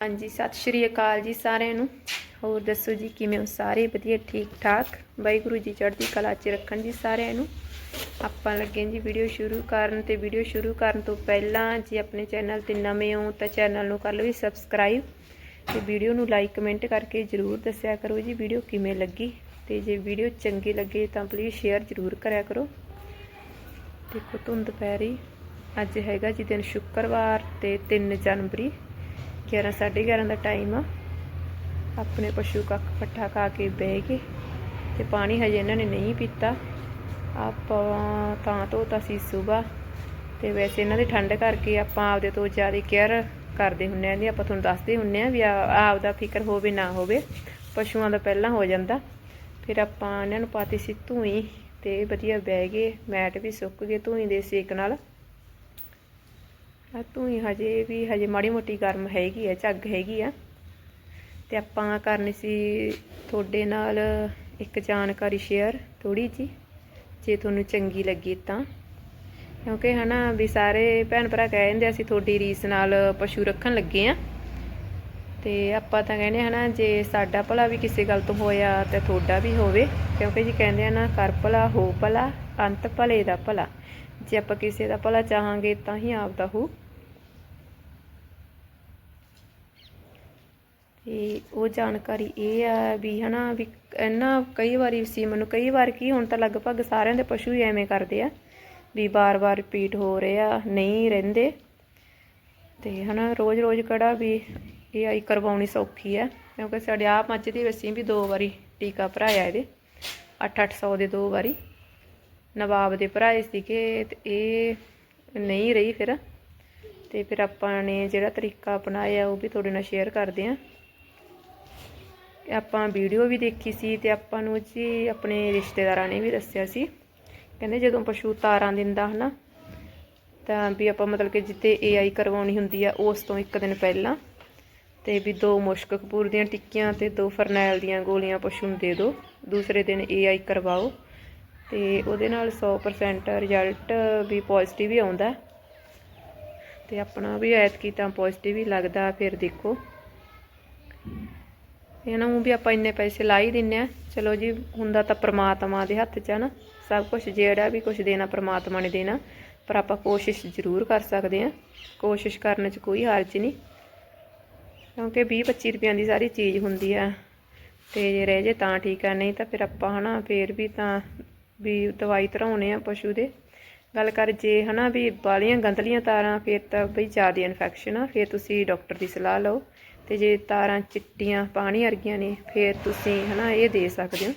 ਹਾਂਜੀ, ਸਤਿ ਸ਼੍ਰੀ ਅਕਾਲ ਜੀ ਸਾਰਿਆਂ ਨੂੰ। ਹੋਰ ਦੱਸੋ ਜੀ, ਕਿਵੇਂ ਹੋ ਸਾਰੇ? ਵਧੀਆ, ਠੀਕ ਠਾਕ? ਵਾਹਿਗੁਰੂ ਜੀ ਚੜ੍ਹਦੀ ਕਲਾ 'ਚ ਰੱਖਣ ਜੀ ਸਾਰਿਆਂ ਨੂੰ। ਆਪਾਂ ਲੱਗੇ ਜੀ ਵੀਡੀਓ ਸ਼ੁਰੂ ਕਰਨ ਤੇ ਵੀਡੀਓ ਸ਼ੁਰੂ ਕਰਨ ਤੋਂ ਪਹਿਲਾਂ ਜੇ ਆਪਣੇ ਚੈਨਲ ਤੇ ਨਵੇਂ ਹੋ ਤਾਂ ਚੈਨਲ ਨੂੰ ਕਰ ਲਓ ਜੀ ਸਬਸਕ੍ਰਾਈਬ ਤੇ ਵੀਡੀਓ ਨੂੰ ਲਾਈਕ ਕਮੈਂਟ ਕਰਕੇ ਜਰੂਰ ਦੱਸਿਆ ਕਰੋ ਜੀ ਵੀਡੀਓ ਕਿਵੇਂ ਲੱਗੀ। ਤੇ ਜੇ ਵੀਡੀਓ ਚੰਗੀ ਲੱਗੇ ਤਾਂ ਪਲੀਜ਼ ਸ਼ੇਅਰ ਜਰੂਰ ਕਰਿਆ ਕਰੋ। ਦੇਖੋ ਧੁੰਦ ਪੈ ਰਹੀ। ਅੱਜ ਹੈਗਾ ਜੀ ਦਿਨ ਸ਼ੁੱਕਰਵਾਰ ਤੇ 3 ਜਨਵਰੀ। 11 11:30 ਦਾ ਟਾਈਮ ਆ। ਆਪਣੇ ਪਸ਼ੂ ਕੱਖ ਪੱਠਾ ਖਾ ਕੇ ਬਹਿ ਗਏ ਤੇ ਪਾਣੀ ਹਜੇ ਇਹਨਾਂ ਨੇ ਨਹੀਂ ਪੀਤਾ। ਆਪਾਂ ਤਾਂ ਧੋਤਾ ਸੀ ਸਵੇਰ ਤੇ ਵੈਸੇ ਇਹਨਾਂ ਦੀ ਠੰਡ ਕਰਕੇ ਆਪਾਂ ਆਪਦੇ ਤੋਂ ਜ਼ਿਆਦਾ ਕੇਅਰ ਕਰਦੇ ਹੁੰਨੇ ਆਂ। ਦੀ ਆਪਾਂ ਤੁਹਾਨੂੰ ਦੱਸਦੇ ਹੁੰਨੇ ਆ ਵੀ ਆ- ਆਪਦਾ ਫਿਕਰ ਹੋਵੇ ਨਾ ਹੋਵੇ, ਪਸ਼ੂਆਂ ਦਾ ਪਹਿਲਾਂ ਹੋ ਜਾਂਦਾ। ਫਿਰ ਆਪਾਂ ਇਹਨਾਂ ਨੂੰ ਪਾਤੀ ਸੀ ਧੂਈ ਤੇ ਵਧੀਆ ਬਹਿ ਗਏ, ਮੈਟ ਵੀ ਸੁੱਕ ਗਏ ਧੂਈ ਦੇ ਸੇਕ ਨਾਲ। ਤੂੰ ਹੀ ਹਜੇ ਵੀ ਹਜੇ ਮਾੜੀ ਮੋਟੀ ਗਰਮ ਹੈਗੀ ਆ, ਝੱਗ ਹੈਗੀ ਆ। ਤੇ ਆਪਾਂ ਕਰਨੀ ਸੀ ਤੁਹਾਡੇ ਨਾਲ ਇੱਕ ਜਾਣਕਾਰੀ ਸ਼ੇਅਰ ਥੋੜੀ ਜੀ ਜੇ ਤੁਹਾਨੂੰ ਚੰਗੀ ਲੱਗੀ ਤਾਂ। ਕਿਉਂਕਿ ਹਨਾ ਵੀ ਸਾਰੇ ਭੈਣ ਭਰਾ ਕਹਿ ਜਾਂਦੇ ਅਸੀਂ ਤੁਹਾਡੀ ਰੀਸ ਨਾਲ ਪਸ਼ੂ ਰੱਖਣ ਲੱਗੇ ਆ। ਤੇ ਆਪਾਂ ਤਾਂ ਕਹਿੰਦੇ ਹਨਾ, ਜੇ ਸਾਡਾ ਭਲਾ ਵੀ ਕਿਸੇ ਗੱਲ ਤੋਂ ਹੋਇਆ ਤੇ ਤੁਹਾਡਾ ਵੀ ਹੋਵੇ। ਕਿਉਂਕਿ ਜੀ ਕਹਿੰਦੇ ਆ ਨਾ, ਕਰ ਭਲਾ, ਹੋ ਭਲਾ, ਅੰਤ ਭਲੇ ਦਾ ਭਲਾ। ਜੇ ਆਪਾਂ ਕਿਸੇ ਦਾ ਭਲਾ ਚਾਹਾਂਗੇ ਤਾਂ ਹੀ ਆਪਦਾ ਹੋ। ਤੇ ਉਹ ਜਾਣਕਾਰੀ ਇਹ ਆ ਵੀ ਹਨਾ ਵੀ ਇਹਨਾਂ ਕਈ ਵਾਰੀ ਸੀ ਮੈਨੂੰ ਕਈ ਵਾਰ ਕੀ ਹੁਣ ਤਾਂ ਲਗਭਗ ਸਾਰਿਆਂ ਦੇ ਪਸ਼ੂ ਹੀ ਐਵੇਂ ਕਰਦੇ ਆ ਵੀ ਬਾਰ-ਬਾਰ ਰਿਪੀਟ ਹੋ ਰਿਹਾ ਨਹੀਂ ਰਹਿੰਦੇ। ਤੇ ਹਨਾ ਰੋਜ਼-ਰੋਜ਼ ਕਿਹੜਾ ਵੀ ਇਹ ਆਈ ਕਰਵਾਉਣੀ ਸੌਖੀ ਹੈ ਕਿਉਂਕਿ ਸਾਡੇ ਆਪ ਮੱਝ ਦੀ ਵਸੀ ਵੀ ਦੋ ਵਾਰੀ ਟੀਕਾ ਭਰਾਇਆ ਇਹਦੇ। 8-800 ਦੇ ਦੋ ਵਾਰੀ। ਨਵਾਬ ਦੇ ਭਰਾਏ ਸੀਗੇ ਤੇ ਇਹ ਨਹੀਂ ਰਹੀ ਫਿਰ। ਤੇ ਫਿਰ ਆਪਾਂ ਨੇ ਜਿਹੜਾ ਤਰੀਕਾ ਅਪਣਾਇਆ ਉਹ ਵੀ ਤੁਹਾਡੇ ਨਾਲ ਸ਼ੇਅਰ ਕਰਦੇ ਆਂ ਆਪਾਂ ਵੀਡੀਓ ਵੀ ਦੇਖੀ ਸੀ ਤੇ ਆਪਾਂ ਨੂੰ ਜੀ ਆਪਣੇ ਰਿਸ਼ਤੇਦਾਰਾਂ ਨੇ ਵੀ ਦੱਸਿਆ ਸੀ। ਕਹਿੰਦੇ ਜਦੋਂ ਪਸ਼ੂ ਤਾਰਾਂ ਦਿੰਦਾ ਹਨਾ, ਤਾਂ ਵੀ ਆਪਾਂ ਮਤਲਬ ਕਿ ਜਿੱਤੇ ਏਆਈ ਕਰਵਾਉਣੀ ਹੁੰਦੀ ਆ ਉਸ ਤੋਂ ਇੱਕ ਦਿਨ ਪਹਿਲਾਂ ਤੇ ਵੀ ਦੋ ਮੁਸ਼ਕ ਕਪੂਰ ਦੀਆਂ ਟਿੱਕੀਆਂ ਤੇ ਦੋ ਫਰਨੈਲ ਦੀਆਂ ਗੋਲੀਆਂ ਪਸ਼ੂ ਨੂੰ ਦੇ ਦਿਓ, ਦੂਸਰੇ ਦਿਨ ਏਆਈ ਕਰਵਾਓ। ਤੇ ਉਹਦੇ ਨਾਲ 100% ਰਿਜ਼ਲਟ ਵੀ ਪੋਜ਼ਿਟਿਵ ਹੀ ਆਉਂਦਾ। ਤੇ ਆਪਣਾ ਵੀ ਐਤਕੀ ਤਾਂ ਪੋਜ਼ਿਟਿਵ ਹੀ ਲੱਗਦਾ, ਫਿਰ ਦੇਖੋ। ਇਹਨਾਂ ਨੂੰ ਵੀ ਆਪਾਂ ਇੰਨੇ ਪੈਸੇ ਲਾ ਹੀ ਦਿੰਨੇ ਆ। ਚਲੋ ਜੀ ਹੁੰਦਾ ਤਾਂ ਪ੍ਰਮਾਤਮਾ ਦੇ ਹੱਥ 'ਚ ਹੈ ਨਾ। ਸਭ ਕੁਝ ਜਿਹੜਾ ਵੀ ਕੁਝ ਦੇਣਾ ਪ੍ਰਮਾਤਮਾ ਨੇ ਦੇਣਾ, ਪਰ ਆਪਾਂ ਕੋਸ਼ਿਸ਼ ਜ਼ਰੂਰ ਕਰ ਸਕਦੇ ਆ। ਕੋਸ਼ਿਸ਼ ਕਰਨ 'ਚ ਕੋਈ ਹਰਜ ਨਹੀਂ। ਕਿਉਂਕਿ 20 25 ਰੁਪਈਆਂ ਦੀ ਸਾਰੀ ਚੀਜ਼ ਹੁੰਦੀ ਆ। ਤੇ ਜੇ ਰਹਿ ਜੇ ਤਾਂ ਠੀਕ ਆ, ਨਹੀਂ ਤਾਂ ਫਿਰ ਆਪਾਂ ਹਨਾ, ਫੇਰ ਵੀ ਤਾਂ ਵੀ ਦਵਾਈ ਧਰਾਉਣੇ ਆ ਪਸ਼ੂ ਦੇ। ਗੱਲ ਕਰ ਜੇ ਹਨਾ ਵੀ ਬਾਲੀਆਂ ਗੰਦਲੀਆਂ ਤਾਰਾਂ, ਫਿਰ ਤਾਂ ਬਈ ਜ਼ਿਆਦਾ ਇਨਫੈਕਸ਼ਨ ਆ, ਫਿਰ ਤੁਸੀਂ ਡਾਕਟਰ ਦੀ ਸਲਾਹ ਲਓ। ਤੇ ਜੇ ਤਾਰਾਂ ਚਿੱਟੀਆਂ, ਪਾਣੀ ਵਰਗੀਆਂ ਨੇ, ਫਿਰ ਤੁਸੀਂ ਹਨਾ ਇਹ ਦੇ ਸਕਦੇ ਹੋ।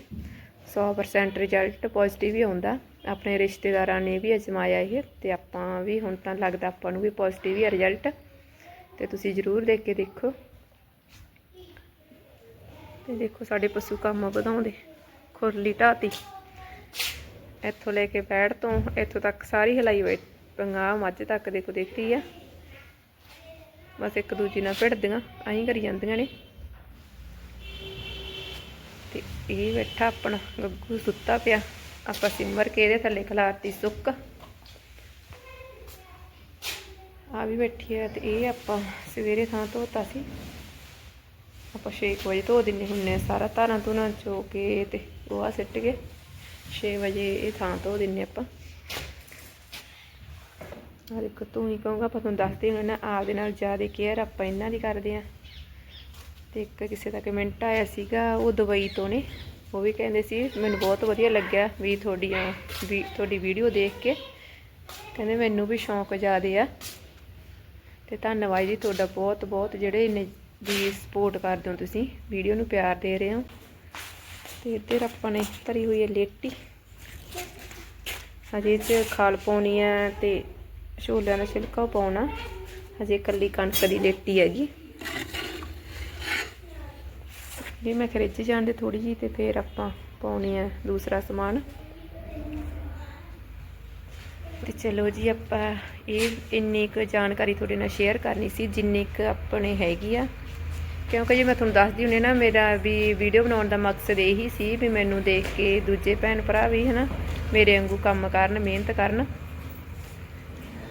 100% ਰਿਜ਼ਲਟ ਪੋਜ਼ਿਟਿਵ ਹੀ ਆਉਂਦਾ। ਆਪਣੇ ਰਿਸ਼ਤੇਦਾਰਾਂ ਨੇ ਵੀ ਅਜਮਾਇਆ ਇਹ, ਤੇ ਆਪਾਂ ਵੀ ਹੁਣ ਤਾਂ ਲੱਗਦਾ ਆਪਾਂ ਨੂੰ ਵੀ ਪੋਜ਼ਿਟਿਵ ਹੀ ਰਿਜ਼ਲਟ ਤੇ ਤੁਸੀਂ ਜ਼ਰੂਰ ਦੇਖ ਕੇ ਦੇਖੋ। ਤੇ ਦੇਖੋ ਸਾਡੇ ਪਸ਼ੂ ਕੰਮ ਵਧਾਉਂਦੇ। ਖੁਰਲੀ ਢਾਤੀ। ਇੱਥੋਂ ਲੈ ਕੇ ਬੈੜ ਤੋਂ ਇੱਥੋਂ ਤੱਕ ਸਾਰੀ ਹਲਾਈ ਹੋਈ ਪੰਗਾ ਮੱਝ ਤੱਕ ਦੇਖੋ ਦਿਖ ਆ। ਬਸ ਇੱਕ ਦੂਜੀ ਨਾਲ ਭਿੜਦੀਆਂ ਐਂ ਕਰੀ ਜਾਂਦੀਆਂ ਨੇ। ਤੇ ਇਹ ਬੈਠਾ ਆਪਣਾ ਗੱਗੂ ਸੁੱਤਾ ਪਿਆ, ਆਪਾਂ ਸਿਮਰ ਕੇ ਇਹਦੇ ਥੱਲੇ ਖਲਾਰਤੀ ਸੁੱਕ। ਆ ਵੀ ਬੈਠੀ ਆ ਤੇ ਇਹ ਆਪਾਂ ਸਵੇਰੇ ਥਾਂ ਧੋਤਾ ਸੀ। ਆਪਾਂ 6 ਵਜੇ ਧੋ ਦਿੰਨੇ ਹੁੰਨੇ ਆ, ਸਾਰਾ ਧਾਰਾਂ ਧੁਨਾਂ ਚੋ ਕੇ ਤੇ ਗੋਹਾ ਸਿੱਟ ਕੇ। 6 ਵਜੇ ਇਹ ਥਾਂ ਧੋ ਦਿੰਨੇ ਆਪਾਂ। ਆ ਦੇਖੋ, ਤੂੰ ਹੀ ਕਹੂੰਗਾ, ਆਪਾਂ ਤੁਹਾਨੂੰ ਦੱਸਦੇ ਹਾਂ ਨਾ ਆਪਦੇ ਨਾਲ ਜ਼ਿਆਦਾ ਕੇਅਰ ਆਪਾਂ ਇਹਨਾਂ ਦੀ ਕਰਦੇ ਆ ਤੇ ਇੱਕ ਕਿਸੇ ਦਾ ਕਮੈਂਟ ਆਇਆ ਸੀਗਾ, ਉਹ ਦੁਬਈ ਤੋਂ ਨੇ। ਉਹ ਵੀ ਕਹਿੰਦੇ ਸੀ, ਮੈਨੂੰ ਬਹੁਤ ਵਧੀਆ ਲੱਗਿਆ ਵੀ ਤੁਹਾਡੀ ਵੀ ਤੁਹਾਡੀ ਵੀਡੀਓ ਦੇਖ ਕੇ। ਕਹਿੰਦੇ ਮੈਨੂੰ ਵੀ ਸ਼ੌਂਕ ਜ਼ਿਆਦਾ ਆ। ਤੇ ਧੰਨਵਾਦ ਜੀ ਤੁਹਾਡਾ ਬਹੁਤ ਬਹੁਤ ਜਿਹੜੇ ਇੰਨੇ ਵੀ ਸਪੋਰਟ ਕਰਦੇ ਹੋ ਤੁਸੀਂ ਵੀਡੀਓ ਨੂੰ ਪਿਆਰ ਦੇ ਰਹੇ ਹੋ। ਤੇ ਇੱਧਰ ਆਪਾਂ ਨੇ ਧਰੀ ਹੋਈ ਹੈ ਲੇਟੀ। ਹਜੇ ਚ ਖਾਲ ਪਾਉਣੀ ਹੈ ਤੇ ਛੋਲਿਆਂ ਦਾ ਛਿਲਕਾ ਪਾਉਣਾ। ਹਜੇ ਕੱਲੀ ਕਣਕ ਦੀ ਲੇਟੀ ਹੈਗੀ। ਇਹ ਮੈਂ ਫਰਿੱਜ ਜਾਣ ਦੇ ਥੋੜੀ ਜੀ ਤੇ ਫਿਰ ਆਪਾਂ ਪਾਉਣੀ ਹੈ ਦੂਸਰਾ ਸਮਾਨ। ਤੇ ਚਲੋ ਜੀ ਆਪਾਂ ਇਹ ਇੰਨੀ ਕੁ ਜਾਣਕਾਰੀ ਤੁਹਾਡੇ ਨਾਲ ਸ਼ੇਅਰ ਕਰਨੀ ਸੀ, ਜਿੰਨੀ ਕੁ ਆਪਣੇ ਹੈਗੀ ਆ। ਕਿਉਂਕਿ ਜੇ ਮੈਂ ਤੁਹਾਨੂੰ ਦੱਸਦੀ ਹੁੰਨੀ ਨਾ, ਮੇਰਾ ਵੀ ਵੀਡੀਓ ਬਣਾਉਣ ਦਾ ਮਕਸਦ ਇਹੀ ਸੀ ਵੀ ਮੈਨੂੰ ਦੇਖ ਕੇ ਦੂਜੇ ਭੈਣ ਭਰਾ ਵੀ ਹਨਾ, ਮੇਰੇ ਵਾਂਗੂ ਕੰਮ ਕਰਨ, ਮਿਹਨਤ ਕਰਨ।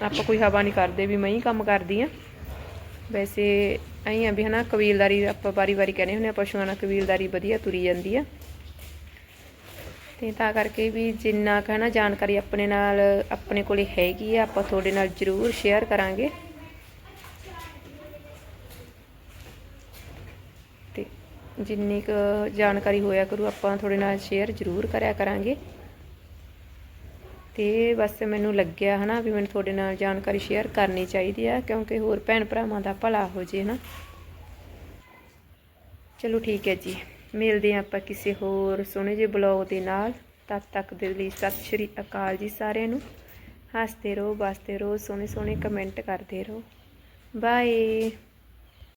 ਆਪਾਂ ਕੋਈ ਹਵਾ ਨਹੀਂ ਕਰਦੇ ਵੀ ਮੈਂ ਹੀ ਕੰਮ ਕਰਦੀ ਆ। ਵੈਸੇ ਐਂ ਆ ਵੀ ਹਨਾ, ਕਬੀਲਦਾਰੀ ਆਪਾਂ ਵਾਰੀ-ਵਾਰੀ ਕਹਿੰਦੇ ਹੁੰਦੇ ਆ, ਪਸ਼ੂਆਂ ਨਾਲ ਕਬੀਲਦਾਰੀ ਵਧੀਆ ਤੁਰੀ ਜਾਂਦੀ ਆ। ਤੇ ਤਾਂ ਕਰਕੇ ਵੀ ਜਿੰਨਾ ਕੁ ਹੈ ਨਾ ਜਾਣਕਾਰੀ ਆਪਣੇ ਨਾਲ, ਆਪਣੇ ਕੋਲੇ ਹੈਗੀ ਆ, ਆਪਾਂ ਤੁਹਾਡੇ ਨਾਲ ਜ਼ਰੂਰ ਸ਼ੇਅਰ ਕਰਾਂਗੇ। ਜਿੰਨੀ ਕੁ ਜਾਣਕਾਰੀ ਹੋਇਆ ਕਰੂ, ਆਪਾਂ ਤੁਹਾਡੇ ਨਾਲ ਸ਼ੇਅਰ ਜ਼ਰੂਰ ਕਰਿਆ ਕਰਾਂਗੇ। ਤੇ ਬਸ ਮੈਨੂੰ ਲੱਗਿਆ ਹਨਾ ਵੀ ਮੈਨੂੰ ਤੁਹਾਡੇ ਨਾਲ ਜਾਣਕਾਰੀ ਸ਼ੇਅਰ ਕਰਨੀ ਚਾਹੀਦੀ ਆ, ਕਿਉਂਕਿ ਹੋਰ ਭੈਣ ਭਰਾਵਾਂ ਦਾ ਭਲਾ ਹੋ ਜੇ ਨਾ ਚਲੋ ਠੀਕ ਹੈ ਜੀ, ਮਿਲਦੇ ਹਾਂ ਆਪਾਂ ਕਿਸੇ ਹੋਰ ਸੋਹਣੇ ਜਿਹੇ ਬਲੌਗ ਦੇ ਨਾਲ। ਤਦ ਤੱਕ ਦੇ ਲਈ ਸਤਿ ਸ਼੍ਰੀ ਅਕਾਲ ਜੀ ਸਾਰਿਆਂ ਨੂੰ। ਹੱਸਦੇ ਰਹੋ, ਬਸਦੇ ਰਹੋ, ਸੋਹਣੇ ਸੋਹਣੇ ਕਮੈਂਟ ਕਰਦੇ ਰਹੋ। ਬਾਏ